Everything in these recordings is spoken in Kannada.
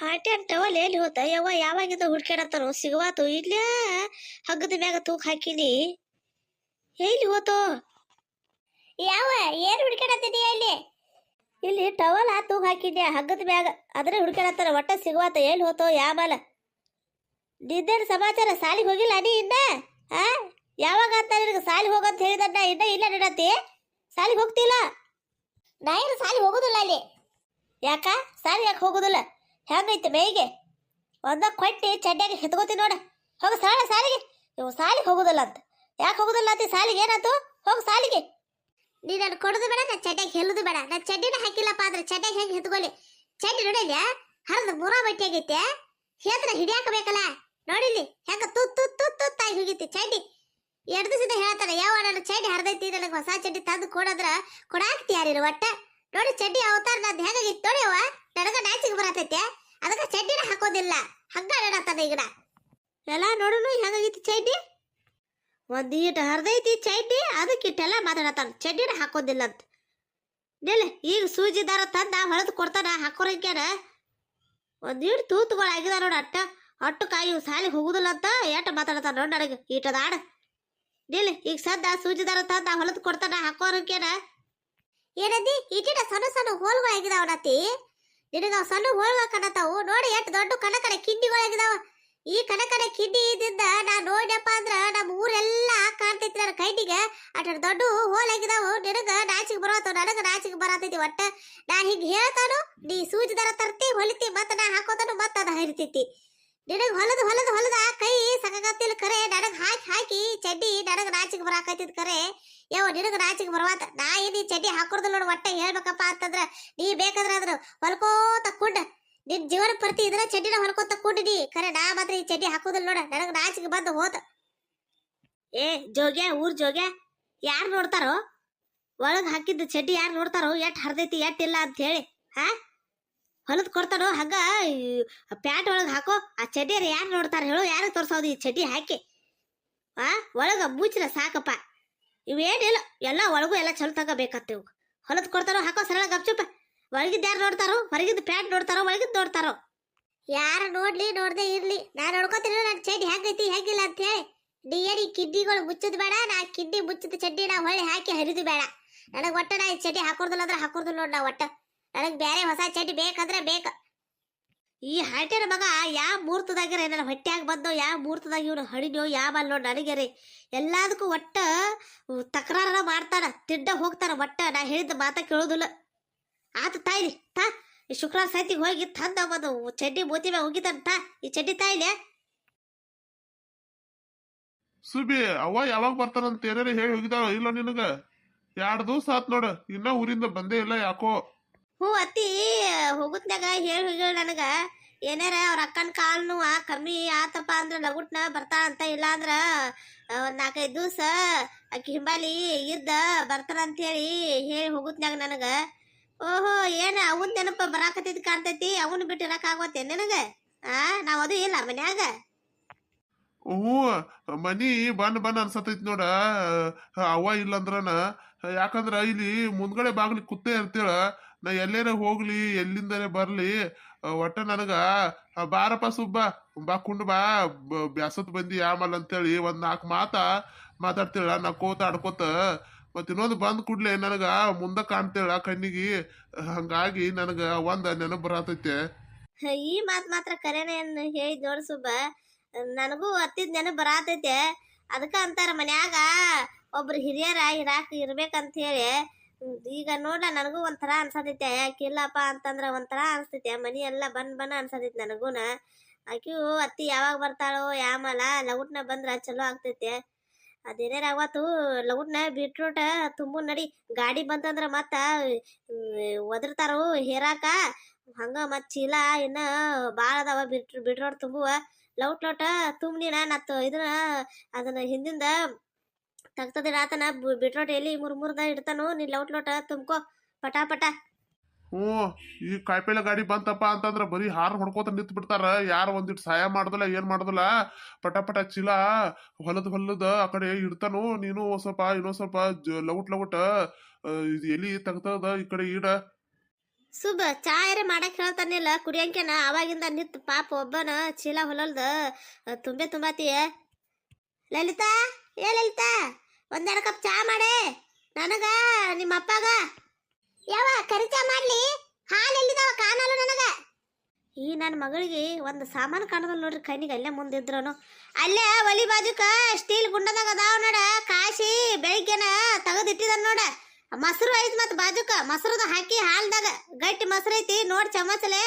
ಹಾಟೆ ಟವಲ್ ಎಲ್ಲಿ ಹೋತ? ಯಾವ ಯಾವಾಗಿಂದ ಹುಡ್ಕ್ಯಾಡತ್ತಾನೋ ಸಿಗವಾತು? ಇಲ್ಲೇ ಹಗ್ಗದ ಮ್ಯಾಗ ತೂಕ ಹಾಕಿನಿ. ಎಲ್ಲಿ ಹೋತೋ? ಯಾವ ಏನ್ ಹುಡ್ಕ್ಯಾಡತ್ತಿದೀಯ ಇಲ್ಲಿ? ಇಲ್ಲಿ ಟವಲ್ ಆ ತೂಕ ಹಾಕಿದ್ಯಾ? ಹಗ್ಗದ ಮ್ಯಾಗ ಅದ್ರ ಹುಡ್ಕ್ಯಾಡತ್ತಾನ ಒಟ್ಟ ಸಿಗವಾತ? ಎಲ್ಲಿ ಹೋತೋ? ಯಾಮಲ ನಿದ್ದೇನು ಸಮಾಚಾರ? ಸಾಲಿಗೆ ಹೋಗಿಲ್ಲ ನೀ ಇನ್ನ? ಆ? ಯಾವಾಗ ಅಂತ ನಿನಗೆ ಸಾಲಿಗೆ ಹೋಗಂತ ಹೇಳಿದಣ್ಣ ಇನ್ನ ಇಲ್ಲ ನಡತಿ? ಸಾಲಿಗೆ ಹೋಗ್ತಿಲ್ಲ ನಾ ಏನು ಸಾಲಿಗೆ ಹೋಗೋದಿಲ್ಲ ಅಲ್ಲಿ? ಯಾಕ? ಸಾಲಿ ಯಾಕೆ ಹೋಗೋದಿಲ್ಲ? ಹೆಂಗೈತೆ ಮೇಯ್ಗೆ? ಒಂದ ಕೊಟ್ಟಿ ಚಡ್ಡಾಗಿ ಹೆತ್ಕೋತೀನಿ ನೋಡ. ಹೋಗ ಸಾಲ, ಸಾಲಿಗೆ. ನೀವು ಸಾಲಿಗೆ ಹೋಗುದಿಲ್ಲ ಅಂತ. ಯಾಕೆ ಹೋಗುದಿಲ್ಲ ಅಂತ? ಸಾಲಿಗೆ ಏನಾಯ್ತು ಹೋಗ ಸಾಲಿಗೆ. ನೀ ನಾನು ಕೊಡೋದು ಬೇಡ ನಾ ಚಡ್ಡಾಗಿ ಹೆಲ್ಲುದು ಬೇಡ. ನಾ ಚಡ್ಡಿನ ಹಾಕಿಲ್ಲಪ್ಪ ಅಂದ್ರೆ ಚಡ್ಡಾಗಿ ಹೆಂಗೆ ಹೆತ್ಕೊಳ್ಳಿ ಚಡ್ಡಿ ನೋಡಿಲ್ಲ ಹರಿದ ಮೂರ ಬಟ್ಟೆ ಆಗೈತೆ. ಹೇತ್ರ ಹಿಡಿಯಾಕ ಬೇಕಲ್ಲ ನೋಡಿಲಿ ಹೆಂಗ ತುತ್ ತುತ್ ತುತ್, ತುತ್ತಾಗಿ ಹೋಗಿತಿ ಚಡ್ಡಿ. ಎರಡು ದಿವಸದ ಹೇಳ್ತಾನೆ, ಯಾವ ನನ್ನ ಚಡ್ಡಿ ಹರಿದೈತಿ, ನನಗೆ ಹೊಸ ಚಡ್ಡಿ ತಂದು ಕೊಡದ್ರ ಕೊಡಾಕ್ತಿ ಯಾರಿಲ್ಲ ಒಟ್ಟ? ನೋಡಿ ಚಡ್ಡಿ ಅವತಾರ ನಂದು ಹೆಂಗಾಗಿತ್ತು ನೋಡಿ ಅವ ನನಗ ನಾಚಿಗೆ ಬರತೈತೆ? ಅದಕ್ಕೆ ಚಡ್ಡಿನ ಹಾಕೋದಿಲ್ಲ. ಹಂಗ ನಡತ್ತಾನ ಈಗ ಎಲ್ಲ ನೋಡುನು ಹೆಂಗಾಗಿತ್ತು ಚಡ್ಡಿ? ಒಂದ್ ಈಟ್ ಹರಿದೈತಿ ಚಡ್ಡಿ ಅದಕ್ಕಿಟ್ಟೆಲ್ಲ ಮಾತಾಡತ್ತಾನ. ಚಡ್ಡಿನ ಹಾಕೋದಿಲ್ಲ ಅಂತ ನಿಲ್ಲ, ಈಗ ಸೂಜಿ ದಾರ ತಂದ ಹೊಳೆದು ಕೊಡ್ತಾನ ಈಟ್ ತೂತುಗಳು ಆಗಿದ ನೋಡ ಅಟ್ಟ. ಅಟ್ಟು ಕಾಯಿ ಸಾಲಿಗೆ ಹೋಗುದಿಲ್ಲ ಅಂತ ಏಟ ಮಾತಾಡತ್ತಾನ ನೋಡ ನನಗೆ. ಈಟದ ಆಡ. ನಿಲ್ಲ, ಈಗ ಸದ್ದ ಸೂಜಿ ದಾರ ತಂದ ಹೊಲದ್ ಕೊಡ್ತಾನ ಹಾಕೋರಂಕ್ಯಾನ ಏನದಿ? ಇಟ್ಟಿನ ಸಣ್ಣ ಸಣ್ಣ ಹೋಲ್ಗಳು ಆಗಿದಾವನತಿ ನಿನಗ ಸಣ್ಣ ಹೋಳ್ಗ ಕಣತಾವು ನೋಡಿ ಎಷ್ಟು ದೊಡ್ಡ ಕಣ ಕಿಂಡಿ ಒಳಗಿದಾವ. ಈ ಕಣ ಕಿಂಡಿ ಕಿಡ್ಡಿ ಇದ್ದಿದ್ದ ನಾ ನೋಡ್ಯಪ್ಪ ಅಂದ್ರ ನಮ್ಮ ಊರೆಲ್ಲ ಕಾಣ್ತೈತಿ ನನ್ನ ಕೈಟಿಗೆ ಅಟ ದೊಡ್ಡ ಹೋಲ್ ಆಗಿದಾವು ನಿನಗ ನಾಚಿಗೆ ಬರೋತಾವ ನನಗ ನಾಚಿಗೆ ಬರತೈತಿ ಒಟ್ಟ. ನಾ ಹಿಂಗ ಹೇಳ್ತಾನು, ನೀ ಸೂಜಿ ದರ ತರ್ತಿ, ಹೊಲಿತಿ, ಮತ್ತ ನಾ ಹಾಕೋತಾನು ಮತ್ತ ಅದ ಹರಿತೈತಿ. ನಿನಗ ಹೊಲದ ಹೊಲದ ಹೊಲದ ಕೈ ಸಕಾಗತ್ತಿಲ್ಲ ಕರೆ. ನನಗ ಹಾಕಿ ಹಾಕಿ ಚಡ್ಡಿ, ನನಗ ನಾಚಿಗೆ ಬರಾಕೈತಿದ್ ಕರೆ. ಯಾವ ನಿನಗ ನಾಚಿಗೆ ಬರವಾತ? ನಾ ಏನ್ ಚಡ್ಡಿ ಹಾಕೋದು ನೋಡು, ಒಟ್ಟ ಹೇಳ್ಬೇಕಪ್ಪ ಅಂತಂದ್ರ, ನೀ ಬೇಕಾದ್ರ ಅದ್ರ ಹೊಲ್ಕೋತ ಕುಂಡ. ನಿನ್ ಜೀವನ ಪ್ರತಿ ಇದ್ರ ಚಡ್ಡಿನ ಹೊಲ್ಕೋತ ನೀ. ಖರೆ, ನಾ ಮಾತ್ರ ಈ ಚಡ್ಡಿ ಹಾಕೋದಿಲ್ಲ ನೋಡ, ನನಗ ನಾಚಿಗೆ ಬಂದು ಹೋತ. ಏ, ಜೋಗ್ಯ, ಊರ್ ಜೋಗ್ಯ, ಯಾರು ನೋಡ್ತಾರೋ? ಒಳಗ್ ಹಾಕಿದ್ದ ಚಡ್ಡಿ ಯಾರು ನೋಡ್ತಾರೋ? ಎಟ್ ಹರ್ದೈತಿ ಎಟ್ ಇಲ್ಲ ಅಂತ ಹೇಳಿ, ಹಾ? ಹೊಲದ್ ಕೊಡ್ತಾರೋ ಹಂಗ ಪ್ಯಾಟ್ ಒಳಗ್ ಹಾಕೋ, ಆ ಚಡ್ಡಿಯರ್ ಯಾರು ನೋಡ್ತಾರ ಹೇಳು ಯಾರು ತೋರ್ಸೋದು ಈ ಚಡ್ಡಿ ಹಾಕಿ? ಆ, ಒಳಗ ಮುಚ್ಚಿರ ಸಾಕಪ್ಪ. ಇವೇನಿಲ್ಲ, ಎಲ್ಲ ಒಳಗೂ ಎಲ್ಲ ಚಲೋ ತಗೋಬೇಕತ್ತ ಇವು ಹೊಲದ್ ಕೊಡ್ತಾರೋ ಹಾಕೋ, ಸರಳ ಗಪ್ಚುಪ್ ಒಳಗಿದ್ ಯಾರು ನೋಡ್ತಾರೋ? ಹೊರಗಿದ್ ಪ್ಯಾಂಟ್ ನೋಡ್ತಾರೋ? ಒಳಗಿದ್ ನೋಡ್ತಾರೋ? ಯಾರು ನೋಡ್ಲಿ, ನೋಡ್ದೆ ಇರ್ಲಿ. ನಾನು ನೋಡ್ಕೋತೀನಿ ನನ್ನ ಚಡ್ಡಿ ಹೆಂಗೈತಿ, ಹೆಂಗಿಲ್ಲ ಅಂತ ಹೇಳಿ. ಡಿ ಏನಿ ಕಿಡ್ನಿಗಳು ಮುಚ್ಚದ್ ಬೇಡ, ನಾ ಕಿಡ್ನಿ ಮುಚ್ಚಿದ ಚಡ್ಡಿ ನಾ ಹೊಳ್ಳಿ ಹಾಕಿ ಹರಿದು ಬೇಡ. ನನಗೆ ಒಟ್ಟ ನಾ ಚಡ್ಡಿ ಹಾಕೋದಿಲ್ಲ ಅಂದ್ರೆ ಹಾಕೋದಿಲ್ಲ ನೋಡ್ ನಾ ಒಟ್ಟ. ನನಗೆ ಬೇರೆ ಹೊಸ ಚಡ್ಡಿ ಬೇಕಂದ್ರೆ ಬೇಕ. ಈ ಹರಟೆನ ಮಗ ಯಾವ ಮುಹೂರ್ತದಾಗಿರ ನನ್ನ ಹೊಟ್ಯಾಗ ಬಂದೋ ಯಾವ ಮುಹೂರ್ತದಾಗ ಇವನು ಹಣಿನೋ ಯಾವ ಅಲ್ಲ ನೋಡಿ ನನಗೆರೆ ಎಲ್ಲದಕ್ಕೂ ಒಟ್ಟ ತಕರಾರ ಮಾಡ್ತಾನ ತಿಡ್ಡ ಹೋಗ್ತಾನ ಒಟ್ಟ. ನಾ ಹೇಳಿದ ಮಾತ ಕೇಳೋದಿಲ್ಲ. ಆತ ತಾಯಿಲಿ ತಾ, ಈ ಶುಕ್ರವಾರ ಸಾಯ್ತಿಗೆ ಹೋಗಿ ತಂದ ಒಂದು ಚಡ್ಡಿ ಮೋತಿ ಮ್ಯಾಗ ಹೋಗಿದ್ದಾನ ತಾ, ಈ ಚಡ್ಡಿ ತಾಯಿಲೆ ಸುಬಿ ಅವ ಯಾವಾಗ ಬರ್ತಾರಂತ ಏನಾರ ಹೇಳಿ ಹೋಗಿದಾಳ ಇಲ್ಲ ನಿನಗ? ಎರಡು ದಿವ್ಸ ಆತ್ ನೋಡ, ಇನ್ನ ಊರಿಂದ ಬಂದೇ ಇಲ್ಲ ಯಾಕೋ. ಹ್ಞೂ ಅತ್ತಿ ಹೋಗುತ್ತಾಗ ಹೇಳಿ ಹೋಗ್ಯಾಳ ನನಗ. ಏನಾರ ಅವ್ರ ಅಕ್ಕನ ಕಾಲ್ ಕಮ್ಮಿ ಆತಪ್ಪ ಅಂದ್ರ ಲಗುಟ್ನ ಬರ್ತಾ ಅಂತ ಇಲ್ಲ ಅಂದ್ರ ಒಂದ್ ನಾಲ್ಕೈದು ದಿವಸ ಆಕಿ ಹಿಂಬಾಲಿ ಇದ್ದ ಬರ್ತಾರ ಅಂತ ಹೇಳಿ ಹೇಳಿ ಹೋಗುತ್ನ್ಯಾಗ ನನಗ. ಓಹೋ, ಏನ ಅವನ್ ನೆನಪ ಬರಾಕತ್ತಿದ್ ಕಾಣ್ತೈತಿ? ಅವನ್ ಬಿಟ್ಟು ಇರಕ್ ಆಗೋತೆ ನಿನಗ? ಆ, ನಾವ್ ಅದು ಇಲ್ಲ ಮನ್ಯಾಗ. ಹ್ಞೂ, ಮನಿ ಬನ್ ಬನ್ ಅನ್ಸತೈತಿ ನೋಡ. ಅವ ಇಲ್ಲಂದ್ರನ ಯಾಕಂದ್ರ ಇಲ್ಲಿ ಮುಂದ್ಗಡೆ ಬಾಗ್ಲಿ ಕುತ್ತೆ ಇರ್ತೇಳ ನಾ ಎಲ್ಲೇನ ಹೋಗ್ಲಿ ಎಲ್ಲಿಂದನೇ ಬರ್ಲಿ ಒಟ್ಟ ನನಗ ಬಾರಪ್ಪ ಸುಬ್ಬ, ಬಾ ಕುಂಡ್ ಬಾ ಬ್ಯಾಸತ್ ಬಂದಿ ಆಮಲ್ ಅಂತೇಳಿ ಒಂದ್ ನಾಲ್ಕು ಮಾತ ನಾ ನಕ್ಕೋತ ಆಡ್ಕೋತ. ಮತ್ ಇನ್ನೊಂದು ಬಂದ್ ಕೂಡ್ಲೆ ನನಗ ಮುಂದ ಕಾಣ್ತೇಳ ಕಣ್ಣಿಗೆ. ಹಂಗಾಗಿ ನನಗ ಒಂದ್ ನೆನಪು ಬರತೈತೆ. ಈ ಮಾತ್ ಮಾತ್ರ ಕರೆನೇ ಹೇಳಿ ನೋಡ್ ಸುಬ್ಬ. ನನಗೂ ಅತ್ತಿದ ನೆನಪು ಬರತೈತೆ. ಅದಕ್ಕ ಅಂತಾರ ಮನ್ಯಾಗ ಒಬ್ರು ಹಿರಿಯರ ಹಿರಾಕ್ ಇರ್ಬೇಕಂತ ಹೇಳಿ ಈಗ ನೋಡ ನನಗೂ ಒಂಥರ ಅನ್ಸತೈತೆ ಯಾಕಿಲ್ಲಪ್ಪ ಅಂತಂದ್ರ ಒಂಥರ ಅನ್ಸ್ತೈತೆ, ಮನಿ ಎಲ್ಲ ಬನ್ ಬನ್ ಅನ್ಸತೈತಿ ನನಗೂನ. ಆಕಿಯು ಅತ್ತಿ ಯಾವಾಗ ಬರ್ತಾಳೋ, ಯಾಮಲ, ಲಗುಟ್ನ ಬಂದ್ರ ಚಲೋ ಆಗ್ತೈತೆ. ಅದೇನೇ ಅವತ್ತು ಲಗುಟ್ನ ಬೀಟ್ರೂಟ್ ತುಂಬು ನಡಿ, ಗಾಡಿ ಬಂತಂದ್ರ ಮತ್ತ ಒದರ್ತಾರು ಹೇರಾಕ. ಹಂಗ ಮತ್ ಚೀಲ ಇನ್ನ ಬಾಳ ಅದಾವ ಬಿಟ್ ಬಿಟ್ರೋಟ್ ತುಂಬುವ. ಲೌಟ್ ಲೌಟ ತುಂಬನಿನ ನತ್ತು ಇದನ್ನ, ಅದನ್ನ ಹಿಂದಿಂದ ತಗ್ತದಿರ ಆತನ. ಬಿಟ್ರೋಟ್ ಎಲ್ಲಿ ಮುರ್ಮುರ್ದ ಇಡ್ತಾನು. ನೀನ್ ಲೌಟ್ ಲೋಟ ತುಂಬ್ಕೋ. ಪಟಾ ಪಟ. ಹ್ಞೂ ಈ ಕಾಯಿಪಲ್ಲೆ ಗಾಡಿ ಬಂತಪ್ಪ ಅಂತಂದ್ರ ಬರೀ ಹಾರ್ ಹೊಡ್ಕೋತ ನಿಂತ್ ಬಿಡ್ತಾರ. ಯಾರ ಒಂದಿಟ್ಟು ಸಹಾಯ ಮಾಡುದಿಲ್ಲ ಏನ್ ಮಾಡುದಿಲ್ಲ. ಪಟ ಪಟ ಚೀಲ ಹೊಲದ ಹೊಲದ ಆ ಕಡೆ ಇಡ್ತಾನು. ನೀನು ಸ್ವಲ್ಪ ಇನ್ನೊಂದ್ ಸ್ವಲ್ಪ ಲೌಟ್ ಲೌಟ್. ಇದು ಎಲ್ಲಿ ತಗ್ತದ ತೆಗ್ತದ ಈ ಕಡೆ ಇಡ ಸುಬ ಚಾಯರೆ ಮಾಡಕ್ ಹೇಳ್ತಾನಿಲ್ಲ ಕುಡಿಯಂಕೆನ ಅವಾಗಿಂದ ನಿತ್ ಪಾಪ ಒಬ್ಬನ ಚೀಲ ಹೊಲಲ್ದ ತುಂಬೆ ತುಂಬಾತಿಯ. ಲಲಿತಾ ಏ ಲಲಿತಾ. ಒಂದೆರಡು ಕಪ್ ಚಾ ಮಾಡಿ. ನನಗ, ನಿಮ್ಮ ಅಪ್ಪಗ. ಯಾವ ಕರಿಚ ಮಾಡ್ಲಿ. ಹಾಲು ಎಲ್ಲಿದಾವ ಕಾಣಲ್ಲ ನನಗ. ಈ ನನ್ನ ಮಗಳಿಗೆ ಒಂದು ಸಾಮಾನು ಕಾಣದಲ್ಲ ನೋಡ್ರಿ ಕಣ್ಣಿಗೆ, ಅಲ್ಲೇ ಮುಂದಿದ್ರನು ಅಲ್ಲೇ ಒಲಿ ಬಾಜುಕ ಸ್ಟೀಲ್ ಗುಂಡದಾಗ ಅದಾವ ನೋಡ. ಕಾಶಿ ಬೆಳಿಗ್ಗೆನ ತೆಗೆದಿಟ್ಟಿದಾನ ನೋಡ. ಮೊಸರು ಐತಿ ಮತ್ತೆ ಬಾಜುಕ, ಮೊಸರದ ಹಾಕಿ ಹಾಲ್ದಾಗ. ಗಟ್ಟಿ ಮೊಸರು ಐತಿ, ನೋಡ್ ಚಮಚಲೆ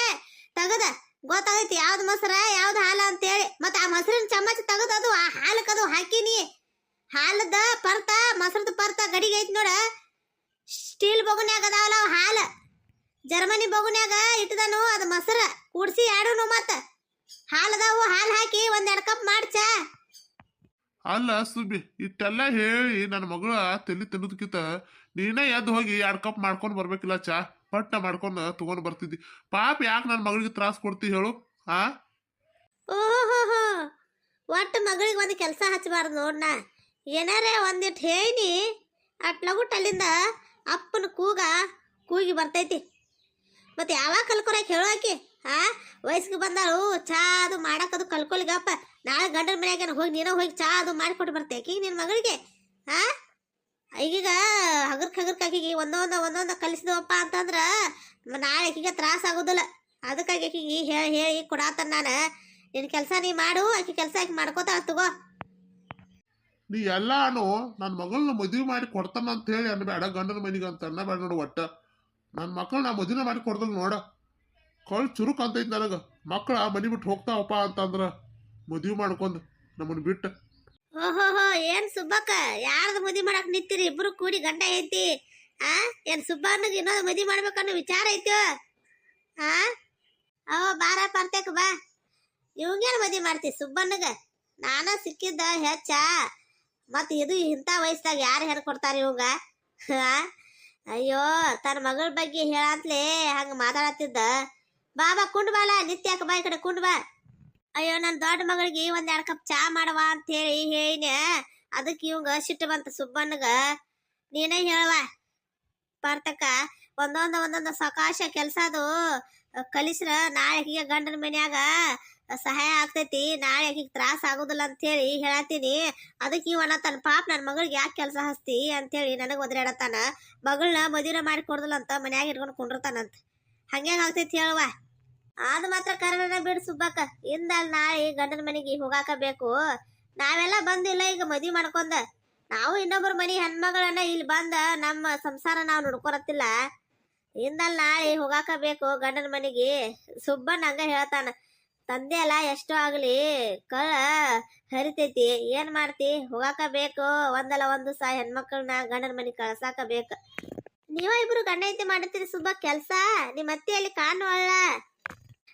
ತೆಗದ. ಗೊತ್ತಾಗೈತಿ ಯಾವ್ದು ಮೊಸರ, ಯಾವ್ದು ಹಾಲ ಅಂತೇಳಿ. ಮತ್ತೆ ಆ ಮೊಸರಿನ ಚಮಚ ತೆಗದು ಅದು, ಆ ಹಾಲಕ್ಕದು ಹಾಕಿನಿ. ಹಾಲದ ಪರ್ತ ಮೊಸರದ ಪರ್ತ ಗಡಿಗೆ ಐತಿ ನೋಡ. ಸ್ಟೀಲ್ ಬಗುನ್ಯಾಗ ಅದಾವಲ್ಲ ಹಾಲ. ಜರ್ಮನಿ ಬಗುನ್ಯಾಗ ಇಟ್ಟದನು ಅದು ಮೊಸರ. ಕೂಡ್ಸಿ ಆಡುನು ಮತ್ತ. ಹಾಲದಾವು ಹಾಲು ಹಾಕಿ ಒಂದ್ ಎರಡು ಕಪ್ ಮಾಡ್ಚ. ಅಲ್ಲ ಸುಬಿ ಇಷ್ಟೆಲ್ಲ ಹೇಳಿ ನನ್ನ ಮಗಳ ತಲೆ ತಿನ್ನೋದಕ್ಕಿಂತ ನೀನೇ ಎದ್ದು ಹೋಗಿ ಎರಡು ಕಪ್ ಮಾಡ್ಕೊಂಡು ಬರ್ಬೇಕಿಲ್ಲ ಚಾ. ಪಟ್ಟ ಮಾಡ್ಕೊಂಡು ತಗೊಂಡ್ ಬರ್ತಿದ್ದಿ. ಪಾಪ ಯಾಕೆ ನನ್ನ ಮಗಳಿಗೆ ತ್ರಾಸ ಕೊಡ್ತಿ ಹೇಳು ಆ? ಓಹೋ ಒಟ್ಟು ಮಗಳಿಗೆ ಒಂದು ಕೆಲಸ ಹಚ್ಚಬಾರ್ದು ನೋಡ್ನ ಏನಾರೇ ಒಂದಿಟ್ಟು ಹೇಳಿ ಅಟ್ ಲಗುಟ್ ಅಲ್ಲಿಂದ ಅಪ್ಪನ ಕೂಗ ಕೂಗಿ ಬರ್ತೈತಿ. ಮತ್ತೆ ಯಾವಾಗ ಕಲ್ಕೊರಕ್ಕೆ ಹೇಳೋಕೆ? ಆ, ವಯಸ್ಸಿಗೆ ಬಂದಾಳು, ಚಾ ಅದು ಮಾಡಕ್ಕದು ಕಲ್ಕೊಲಿಗಪ್ಪ ನಾಳೆ ಗಂಡನ ಮನೆಯಾಗ ಹೋಗಿ, ನೀನೋ ಹೋಗಿ ಚಾ ಅದು ಮಾಡಿಕೊಟ್ಟು ಬರ್ತೈಕಿ ನಿನ್ನ ಮಗಳಿಗೆ? ಆ? ಈಗೀಗ ಹಗರ್ಕ್ ಹಗರ್ಕಾಕಿಗೆ ಒಂದೊಂದು, ಒಂದೊಂದ ಕಲಿಸಿದವಪ್ಪ ಅಂತಂದ್ರ ನಾಳೆ ಆಕಿಗೆ ತ್ರಾಸ ಆಗೋದಿಲ್ಲ. ಅದಕ್ಕಾಗಿ ಆಕಿಗೆ ಹೇಳಿ ಹೇಳಿ ಕೊಡಾತನ ನಾನು. ನಿನ್ನ ಕೆಲಸ ನೀ ಮಾಡು, ಆಕೆ ಕೆಲಸ ಆಕೆ ಮಾಡ್ಕೋತಾಳ, ತಗೋ. ನೀ ಎಲ್ಲಾನು ನನ್ನ ಮಗಳನ್ನ ಮದುವೆ ಮಾಡಿ ಕೊಡ್ತಾನ ಅಂತ ಹೇಳಿ ಅನ್ಬೇಡ ಗಂಡನ ಮನೆಗೆ ಅಂತ ಅನ್ನಬೇಡ ನೋಡು ಒಟ್ಟ. ನನ್ನ ಮಕ್ಕಳು ನಾ ಮದುವೆ ಮಾಡಿ ಕೊಡ್ದಲ್ ನೋಡ. ಕಳ್ ಚುರುಕ್ ಅಂತೈತಿ ನನಗ. ಮಕ್ಕಳ ಮನಿ ಬಿಟ್ಟು ಹೋಗ್ತಾವಪ್ಪ ಅಂತಂದ್ರ ಮದುವೆ ಮಾಡ್ಕೊಂಡು ನಮ್ಮನ್ನ ಬಿಟ್ಟು. ಓಹೋಹೋ, ಏನ್ ಸುಬ್ಬಕ್ಕ? ಯಾರ್ದು ಮದುವೆ ಮಾಡಕ್ ನಿಂತಿರಿ? ಇಬ್ರು ಕೂಡಿ ಗಂಡ ಐತಿ ಆ? ಏನ್ ಸುಬ್ಬಣ್ಣಗೆ ಇನ್ನೊಂದು ಮದುವೆ ಮಾಡ್ಬೇಕನ್ನೋ ವಿಚಾರ ಐತಿ? ಆ? ಅವ ಬಾರ ಪರ್ತೇಕ ಬಾ. ಇವಂಗೇನ್ ಮದುವೆ ಮಾಡ್ತಿ ಸುಬ್ಬಣ್ಣಗ ನಾನ ಸಿಕ್ಕಿದ್ದ ಹೆಚ್ಚ. ಮತ್ ಇದು ಇಂಥ ವಯಸ್ಸಾಗ ಯಾರು ಹೇಳ್ಕೊಡ್ತಾರ ಇವಾಗ? ಅಯ್ಯೋ ತನ್ನ ಮಗಳ ಬಗ್ಗೆ ಹೇಳಂತ್ಲೇ ಹಂಗ ಮಾತಾಡತ್ತಿದ್ದ. ಬಾಬಾ ಕುಂಡ್ ಬಾಲ ನಿತ್ಯ ಬಾಯಿ ಕಡೆ ಕುಂಡ್ ಬಾ. ಅಯ್ಯೋ ನನ್ನ ದೊಡ್ಡ ಮಗಳಿಗೆ ಒಂದ್ ಎರಡು ಕಪ್ ಚಾ ಮಾಡವ ಅಂತ ಹೇಳಿ ಹೇಳಿನ. ಅದಕ್ಕೆ ಇವಂಗ ಸಿಟ್ಟು ಬಂತ ಸುಬ್ಬಣ್ಣಗ. ನೀನೇ ಹೇಳವ ಪಾರ್ತಕ ಒಂದೊಂದ ಒಂದೊಂದ ಸಕಾಶ ಕೆಲ್ಸ ಅದು ಕಲಿಸ್ರ ನಾಳೆ ಗಂಡನ ಮನ್ಯಾಗ ಸಹಾಯ ಆಗ್ತೈತಿ, ನಾಳೆ ಆಕಿಗೆ ತ್ರಾಸ ಆಗುದಿಲ್ಲ ಅಂತ ಹೇಳಿ ಹೇಳತ್ತೀನಿ ಅದಕ್ಕೆ ಇವಣ್ಣ ತನ್ನ ಪಾಪ ನನ್ನ ಮಗಳಿಗೆ ಯಾಕೆ ಕೆಲಸ ಹಸ್ತಿ ಅಂತೇಳಿ ನನಗೆ ಒದರಾಡತ್ತಾನ ಮಗಳನ್ನ ಮದುವೆ ಮಾಡಿ ಕೊಡ್ದಲ್ಲ ಅಂತ ಮನ್ಯಾಗ ಇಟ್ಕೊಂಡು ಕುಂಡಿರ್ತಾನಂತ ಹಂಗ್ಯಾಂಗ ಆಗ್ತೈತಿ ಹೇಳುವ. ಅದು ಮಾತ್ರ ಕಾರಣ ಬಿಡು ಸುಬ್ಬಕ್ಕ. ಇಂದಲ್ ನಾಳೆ ಗಂಡನ ಮನೆಗೆ ಹೋಗಾಕ ಬೇಕು ನಾವೆಲ್ಲ ಬಂದಿಲ್ಲ ಈಗ ಮದುವೆ ಮಾಡ್ಕೊಂಡ. ನಾವು ಇನ್ನೊಬ್ಬರ ಮನೆ ಹೆಣ್ಮಗಳನ್ನ ಇಲ್ಲಿ ಬಂದ ನಮ್ಮ ಸಂಸಾರ ನಾವು ನೋಡ್ಕೊರತ್ತಿಲ್ಲ. ಇಂದಲ್ ನಾಳೆ ಹೋಗಾಕ ಬೇಕು ಗಂಡನ ಮನೆಗೆ. ಸುಬ್ಬನ್ ಹಂಗ ಹೇಳ್ತಾನ. ತಂದೆ ಅಲ್ಲ, ಎಷ್ಟೋ ಆಗ್ಲಿ. ಕಳ್ಳ ಹರಿತೈತಿ. ಏನ್ ಮಾಡ್ತಿ? ಹೋಗಾಕ ಬೇಕು. ಒಂದಲ್ಲ ಒಂದು ಸಹ ಹೆಣ್ಮಕ್ಳನ್ನ ಗಂಡನ ಮನೆ ಕಳ್ಸಾಕ ಬೇಕು. ನೀವ ಇಬ್ರು ಗಂಡ ಐತಿ ಮಾಡತ್ತೀರಿ ಸುಬ್ಬ ಕೆಲ್ಸ? ನಿಮ್ಮ ಅತ್ತೆಯಲ್ಲಿ ಕಾಣುವಲ್ಲ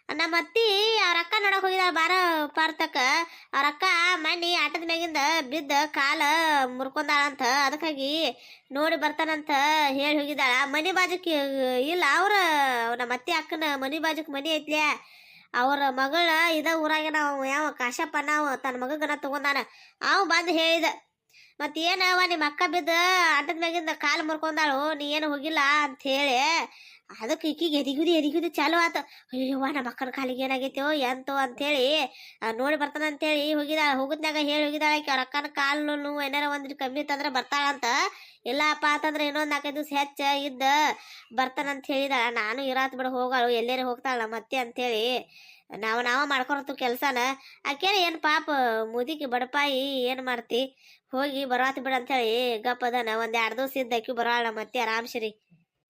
ನಮ್ಮ ಅತ್ತಿ ಅವ್ರ ಅಕ್ಕ ನೋಡಕ್ ಹೋಗಿದಾಳ ಬಾರ ಪಾರ್ತಕ ಅವ್ರ ಅಕ್ಕ ಮನಿ ಆಟದ ಮ್ಯಾಗಿಂದ ಬಿದ್ದ ಕಾಲ ಮುರ್ಕೊಂಡಾಳಂತ ಅದಕ್ಕಾಗಿ ನೋಡಿ ಬರ್ತಾನಂತ ಹೇಳಿ ಹೋಗಿದಾಳ. ಮನಿ ಬಾಜಕ್ ಇಲ್ಲ, ಅವ್ರ ನಮ್ಮ ಅತ್ತಿ ಅಕ್ಕನ ಮನಿ ಬಾಜಕ್ ಮನಿ ಐತ್ಲೆ. ಅವ್ರ ಮಗಳ ಇದ ಊರಾಗ ನಾವು ಯಾವ ಕಾಶಪ್ಪ ನಾವು ತನ್ನ ಮಗಗನ ತಗೊಂಡಾನ. ಅವ ಬಂದು ಹೇಳಿದ ಮತ್ತೇನವ ನಿಮ್ಮ ಅಕ್ಕ ಬಿದ್ದ ಅಂಟದ ಮ್ಯಾಗಿಂದ ಕಾಲು ಮುರ್ಕೊಂಡಾಳು, ನೀ ಏನು ಹೋಗಿಲ್ಲ ಅಂತ ಹೇಳಿ. ಅದಕ್ಕೆ ಈಕಿಗೆ ಎದಿಗುದಿ ಎದಿಗುದಿ ಚಾಲು ಆತ. ಅಯ್ಯವ್ವ ನಮ್ಮ ಅಕ್ಕನ ಕಾಲಿಗೆ ಏನಾಗೈತೋ ಎಂತೋ ಅಂತೇಳಿ. ಹೇಳಿ ನೋಡಿ ಬರ್ತಾನ ಅಂತೇಳಿ. ಹೋಗಿದಾಳ ಹೋಗಿದ್ನಾಗ ಹೇಳಿ ಹೋಗಿದಾಳ ಆಕಿ. ಅವ್ರ ಅಕ್ಕನ ಕಾಲು ನೋವು ಏನಾರ ಒಂದ್ ಕಮ್ಮಿ ಇತ್ತಂದ್ರೆ ಬರ್ತಾಳಂತ ಇಲ್ಲಪ್ಪ ಅಂತಂದ್ರೆ ಇನ್ನೊಂದು ನಾಲ್ಕೈದು ದಿವಸ ಹೆಚ್ಚ ಇದ್ದ ಬರ್ತಾನಂತ ಹೇಳಿದ. ನಾನು ಇರಾತ್ ಬಿಡ, ಹೋಗಾಳು. ಎಲ್ಲೇರೆ ಹೋಗ್ತಾಳ ಮತ್ತೆ ಅಂತ ಅಂತೇಳಿ. ನಾವು, ನಾವ ಮಾಡ್ಕೊಳತ್ತು ಕೆಲಸನ. ಆಕೇನ ಏನ್ ಪಾಪ, ಮುದಿಕಿ, ಬಡಪಾಯಿ ಏನ್ ಮಾಡ್ತಿ? ಹೋಗಿ ಬರಾತ್ ಬಿಡ ಅಂತೇಳಿ ಹೇಳಿ. ಗಪ್ಪದನ ಒಂದ್ ಎರಡ್ ದಿವಸ ಇದ್ದ ಬರೋಣ ಮತ್ತೆ ಆರಾಮ್ಸರಿ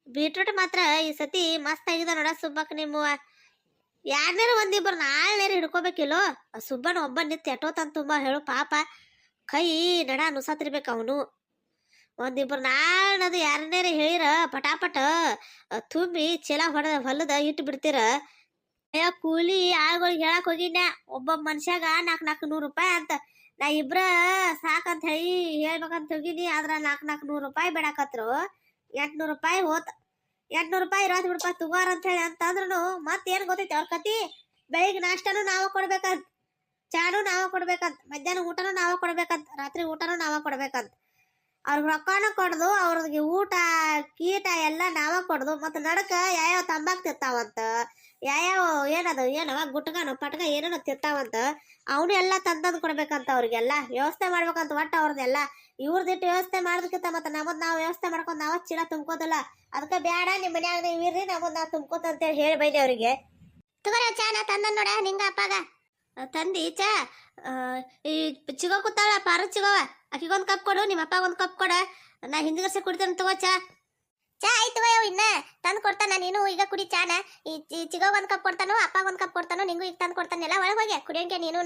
ಬೀಟ್ರೂಟ್ ಮಾತ್ರ ಈ ಸತಿ ಮಸ್ತ್ ಆಗಿದೆ ನೋಡ ಸುಬ್ಬಕ್ ನಿಮ್ಮ ಯಾರನ್ನಾರ ಒಂದಿಬ್ಬರು ನಾಳೆ ಹಿಡ್ಕೋಬೇಕಿಲ್ಲೋ? ಸುಬ್ಬನ ಒಬ್ಬ ನಿತ್ ಎಟ್ಟೋತಂತ ತುಂಬ ಹೇಳು ಪಾಪ. ಕೈ ನಡ ನುಸಾತಿರ್ಬೇಕು ಅವನು. ಒಂದಿಬ್ರು ನಾಳದು ಯಾರನ್ನೇರ ಹೇಳಿರ, ಪಟಾಪಟ ತುಂಬಿ ಚೀಲ ಹೊಡೆದ ಹೊಲದ ಇಟ್ಟು ಬಿಡ್ತೀರ. ಕೂಲಿ ಆಳ್ಗಳಿಗೆ ಹೇಳಕ್ ಹೋಗಿನ ಒಬ್ಬ ಮನುಷ್ಯಾಗ ನಾಲ್ಕು ನಾಲ್ಕು ನೂರು ರೂಪಾಯಿ ಅಂತ. ನಾ ಇಬ್ರ ಸಾಕಂತ ಹೇಳಿ ಹೇಳ್ಬೇಕಂತ ಹೋಗಿನಿ ಆದ್ರ ನಾಲ್ಕು ನಾಲ್ಕು ನೂರು ರೂಪಾಯಿ ಬೇಡಾಕತ್ರು. ಎಂಟ್ನೂರು ರೂಪಾಯಿ ಹೋತ. ಎಂಟ್ನೂರು ರೂಪಾಯಿ ಇರೋದು ಬಿಡಪ್ಪ ತುಗಾರ ಅಂತ ಹೇಳಿ ಅಂತಂದ್ರು ಮತ್ತೇನ್ ಗೊತ್ತೈತಿ ಅವ್ರ ಕತಿ? ಬೆಳಿಗ್ಗೆ ನಾಷ್ಟನು ನಾವ ಕೊಡ್ಬೇಕಂತ. ಚಾನು ನಾವ ಕೊಡ್ಬೇಕಂತ. ಮಧ್ಯಾಹ್ನ ಊಟನು ನಾವ ಕೊಡ್ಬೇಕಂತ. ರಾತ್ರಿ ಊಟನು ನಾವ ಕೊಡ್ಬೇಕಂತ. ಅವ್ರಿಗೆ ರೊಕ್ಕಾನು ಕೊಡ್ದು, ಅವ್ರಿಗೆ ಊಟ ಕೀಟ ಎಲ್ಲ ನಾವ ಕೊಡ್ದು, ಮತ್ತ ನಡಕ ಯಾವ್ಯಾವ ತಂಬಾಕ್ ತಿಂತಾವಂತ, ಯಾವ್ಯಾವ ಏನದು, ಏನವ ಗುಟ್ಕನ ಪಟ್ಕ ಏನೇನೋ ತಿರ್ತಾವಂತ ಅವನು ಎಲ್ಲ ತಂದಂದು ಕೊಡ್ಬೇಕಂತ ಅವ್ರಿಗೆಲ್ಲ, ವ್ಯವಸ್ಥೆ ಮಾಡ್ಬೇಕಂತ ಒಟ್ಟ ಅವ್ರದ್ದೆಲ್ಲ ಇವ್ರದಿಟ್ಟು ವ್ಯವಸ್ಥೆ ಮಾಡೋದಕ್ಕಿಂತ ಮತ್ತೆ ನಮ್ಮದ್ ನಾವು ವ್ಯವಸ್ಥೆ ಮಾಡ್ಕೊಂಡು ನಾವ ಚೀಲ ತುಂಬ್ಕೋದಿಲ್ಲ. ಅದಕ್ಕೆ ಬೇಡ ನಿಮ್ಮ ಮನ್ಯಾಗ ನೀವು ಇರ್ರಿ, ನಮ್ಮದ್ ನಾವು ತುಂಬ್ಕೋತ ಅಂತ ಹೇಳಿ ಬೈದೆ ಅವ್ರಿಗೆ. ತಗೋರ ಚಾ, ನಾ ತಂದ ನೋಡ, ನಿಂಗ ಅಪ್ಪಾಗ. ತಂದಿ, ಚಾ. ಈ ಚಿಗೋ ಕೂತಾಳ ಪಾರ ಚಿಗೋವ. ಅಕ್ಕಿಗೊಂದ್ ಕಪ್ ಕೊಡು ನಿಮ್ಮ ಅಪ್ಪಾಗ ಒಂದ್ ಕಪ್ ಕೊಡ. ನಾ ಹಿಂದಿಗರ್ಸಿ ಕುಡಿತೇನೆ ತಗೋ ಚಾ. ಚಾ ಆಯ್ತು ಅಯ್ಯೋ, ಇನ್ನ ತಂದು ಕೊಡ್ತಾನ ನೀನು, ಈಗ ಕುಡಿ ಚಾನ. ಈ ಚಿಗೋ ಒಂದ್ ಕಪ್ ಕೊಡ್ತಾನೋ ಅಪ್ಪ ಒಂದ್ ಕಪ್ ಕೊಡ್ತಾನೋ, ನಿಂಗೂ ಈಗ ತಂದು ಕೊಡ್ತಾನೆಲ್ಲ ಒಳಗೆ ಹೋಗಿ ಕುಡಿಯಂಗೆ ನೀನು